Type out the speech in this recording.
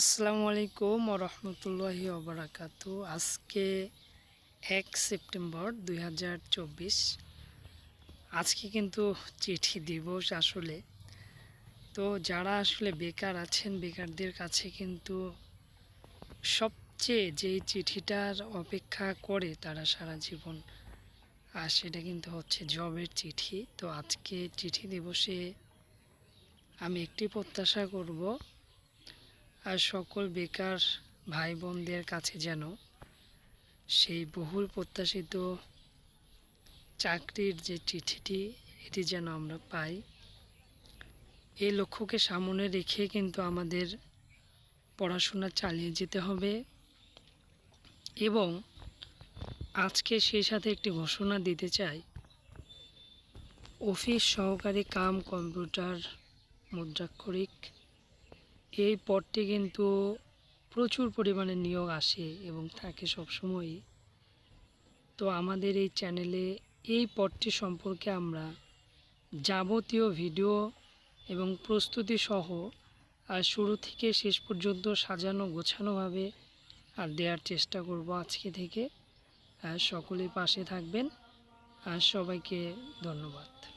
আসসালামু আলাইকুম রহমতুল্লাহি ওবরাকাত। আজকে এক সেপ্টেম্বর দুই হাজার চব্বিশ। আজকে কিন্তু চিঠি দিবস আসলে। তো যারা আসলে বেকার আছেন, বেকারদের কাছে কিন্তু সবচেয়ে যেই চিঠিটার অপেক্ষা করে তারা সারা জীবন, আর সেটা কিন্তু হচ্ছে জবের চিঠি। তো আজকে চিঠি দিবসে আমি একটি প্রত্যাশা করব আর সকল বেকার ভাই বোনদের কাছে যেন সেই বহুল প্রত্যাশিত চাকরির যে চিঠিটি, এটি যেন আমরা পাই। এই লক্ষ্যকে সামনে রেখে কিন্তু আমাদের পড়াশোনা চালিয়ে যেতে হবে এবং আজকে সেই সাথে একটি ঘোষণা দিতে চাই। অফিস সহকারী কাম কম্পিউটার মুদ্রাক্ষরিক এই পদটি কিন্তু প্রচুর পরিমাণে নিয়োগ আসে এবং থাকে সবসময়ই। তো আমাদের এই চ্যানেলে এই পদটি সম্পর্কে আমরা যাবতীয় ভিডিও এবং প্রস্তুতি সহ আর শুরু থেকে শেষ পর্যন্ত সাজানো গোছানোভাবে আর দেওয়ার চেষ্টা করব আজকে থেকে। আর সকলেই পাশে থাকবেন। আর সবাইকে ধন্যবাদ।